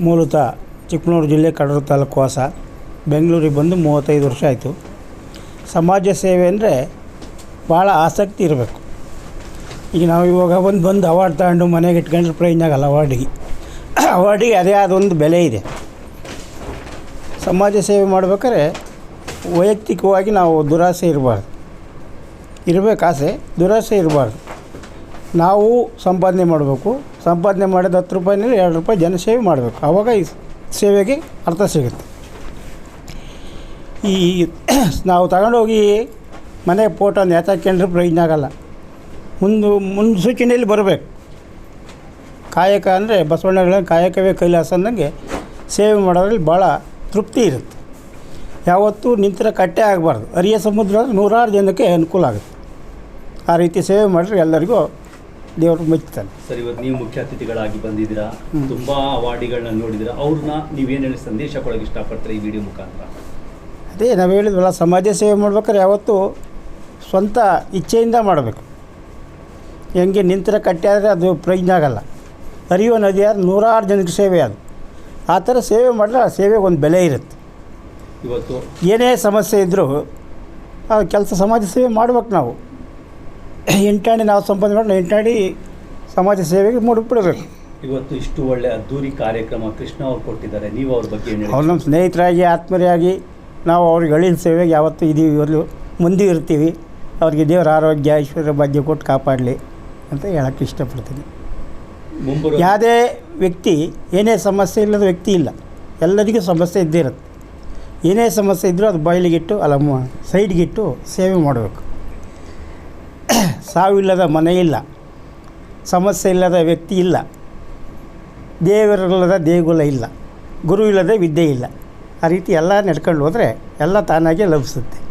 ಮೂಲತಃ ಚಿಕ್ಕಮಗಳೂರು ಜಿಲ್ಲೆ, ಕಡೂರು ತಾಲೂಕು ವಾಸ. ಬೆಂಗಳೂರಿಗೆ ಬಂದು ಮೂವತ್ತೈದು ವರ್ಷ ಆಯಿತು. ಸಮಾಜ ಸೇವೆ ಅಂದರೆ ಭಾಳ ಆಸಕ್ತಿ ಇರಬೇಕು. ಈಗ ನಾವು ಇವಾಗ ಒಂದು ಬಂದು ಅವಾರ್ಡ್ ತಗೊಂಡು ಮನೆಗೆ ಇಟ್ಕೊಂಡ್ರೆ ಪ್ರಯೋಜನ ಆಗಲ್ಲ ಅವಾರ್ಡಿಗೆ ಅವಾರ್ಡಿಗೆ ಅದೇ ಆದೊಂದು ಬೆಲೆ ಇದೆ. ಸಮಾಜ ಸೇವೆ ಮಾಡ್ಬೇಕಾದ್ರೆ ವೈಯಕ್ತಿಕವಾಗಿ ನಾವು ದುರಾಸೆ ಇರಬಾರ್ದು. ಇರಬೇಕು ಆಸೆ, ದುರಾಸೆ ಇರಬಾರ್ದು. ನಾವು ಸಂಪಾದನೆ ಮಾಡಬೇಕು. ಸಂಪಾದನೆ ಮಾಡಿದ ಹತ್ತು ರೂಪಾಯಿನಲ್ಲಿ ಎರಡು ರೂಪಾಯಿ ಜನ ಸೇವೆ ಮಾಡಬೇಕು. ಆವಾಗ ಈ ಸೇವೆಗೆ ಅರ್ಥ ಸಿಗುತ್ತೆ. ಈ ನಾವು ತಗೊಂಡೋಗಿ ಮನೆ ಫೋಟೋ ನೇತಾಕೊಂಡ್ರೆ ಪ್ರಯೋಜನ ಆಗಲ್ಲ. ಮುಂದೆ ಮುನ್ಸೂಚನೆಯಲ್ಲಿ ಬರಬೇಕು. ಕಾಯಕ ಅಂದರೆ ಬಸವಣ್ಣಗಳ ಕಾಯಕವೇ ಕೈಲಾಸ ಅಂದಂಗೆ ಸೇವೆ ಮಾಡೋದ್ರಲ್ಲಿ ಭಾಳ ತೃಪ್ತಿ ಇರುತ್ತೆ. ಯಾವತ್ತೂ ನಿಂತರ ಕಟ್ಟೆ ಆಗಬಾರ್ದು. ಅರಿಯ ಸಮುದ್ರ ನೂರಾರು ಜನಕ್ಕೆ ಅನುಕೂಲ ಆಗುತ್ತೆ. ಆ ರೀತಿ ಸೇವೆ ಮಾಡಿದ್ರೆ ಎಲ್ಲರಿಗೂ ದೇವರು ಮೆಚ್ಚುತ್ತಾನೆ ಸರ್ ಇವತ್ತು ನೀವು ಮುಖ್ಯ ಅತಿಥಿಗಳಾಗಿ ಬಂದಿದ್ದೀರಾ? ತುಂಬಾ ಅವಾರ್ಡಿಗಳನ್ನ ನೋಡಿದ್ದೀರಾ? ಅವ್ರನ್ನ ನೀವೇನು ಹೇಳಿ ಸಂದೇಶ ಕೊಡೋಕೆ ಇಷ್ಟಪಡ್ತೀರಾ ಈ ವಿಡಿಯೋ ಮುಖಾಂತರ? ಅದೇ ನಾವು ಹೇಳಿದ್ವಲ್ಲ ಸಮಾಜ ಸೇವೆ ಮಾಡ್ಬೇಕಾದ್ರೆ ಯಾವತ್ತೂ ಸ್ವಂತ ಇಚ್ಛೆಯಿಂದ ಮಾಡಬೇಕು. ಹೆಂಗೆ ನಿಂತರ ಕಟ್ಟಿದರೆ ಆದರೆ ಅದು ಪ್ರಯೋಜನ ಆಗಲ್ಲ. ಹರಿಯುವ ನದಿ ಆದ್ರೆ ನೂರಾರು ಜನಕ್ಕೆ ಸೇವೆ ಅದು. ಆ ಥರ ಸೇವೆ ಮಾಡಿದ್ರೆ ಆ ಸೇವೆಗೆ ಒಂದು ಬೆಲೆ ಇರುತ್ತೆ. ಇವತ್ತು ಏನೇ ಸಮಸ್ಯೆ ಇದ್ದರೂ ಆ ಕೆಲಸ ಸಮಾಜ ಸೇವೆ ಮಾಡ್ಬೇಕು ನಾವು. ಎಂಟಾಣಿ ನಾವು ಸಂಪಾದನೆ ಮಾಡಿ ಎಂಟಾಣಿ ಸಮಾಜ ಸೇವೆಗೆ ಮೂಡಿಬಿಡೋದು ಇವತ್ತು ಇಷ್ಟು ಒಳ್ಳೆ ಅದ್ದೂರಿ ಕಾರ್ಯಕ್ರಮ ಕೃಷ್ಣ ಅವರು ಕೊಟ್ಟಿದ್ದಾರೆ. ನೀವು ಅವ್ರ ಬಗ್ಗೆ ಅವ್ರು ನಮ್ಮ ಸ್ನೇಹಿತರಾಗಿ ಆತ್ಮೀಯರಾಗಿ ನಾವು ಅವ್ರಿಗೆ ಹಳ್ಳಿನ ಸೇವೆಗೆ ಯಾವತ್ತೂ ಇದೀವಿ ಇವರು ಮುಂದೆ ಇರ್ತೀವಿ. ಅವ್ರಿಗೆ ದೇವರ ಆರೋಗ್ಯ ಐಶ್ವರ್ಯ ಭಾಗ್ಯ ಕೊಟ್ಟು ಕಾಪಾಡಲಿ ಅಂತ ಹೇಳಕ್ಕೆ ಇಷ್ಟಪಡ್ತೀನಿ. ಯಾವುದೇ ವ್ಯಕ್ತಿ ಏನೇ ಸಮಸ್ಯೆ ಇಲ್ಲದ ವ್ಯಕ್ತಿ ಇಲ್ಲ. ಎಲ್ಲರಿಗೂ ಸಮಸ್ಯೆ ಇದ್ದೇ ಇರುತ್ತೆ. ಏನೇ ಸಮಸ್ಯೆ ಇದ್ದರೂ ಅದು ಬಾಯಿಲಿಗಿಟ್ಟು ಅಲ್ಲ ಸೈಡ್ಗಿಟ್ಟು ಸೇವೆ ಮಾಡಬೇಕು. ಸಾವಿಲ್ಲದ ಮನೆ ಇಲ್ಲ. ಸಮಸ್ಯೆ ಇಲ್ಲದ ವ್ಯಕ್ತಿ ಇಲ್ಲ. ದೇವರಿಲ್ಲದ ದೇಗುಲ ಇಲ್ಲ. ಗುರು ಇಲ್ಲದ ವಿದ್ಯೆ ಇಲ್ಲ. ಆ ರೀತಿ ಎಲ್ಲ ನಡ್ಕೊಂಡು ಹೋದರೆ ಎಲ್ಲ ತಾನಾಗೇ ಲಭಿಸುತ್ತೆ.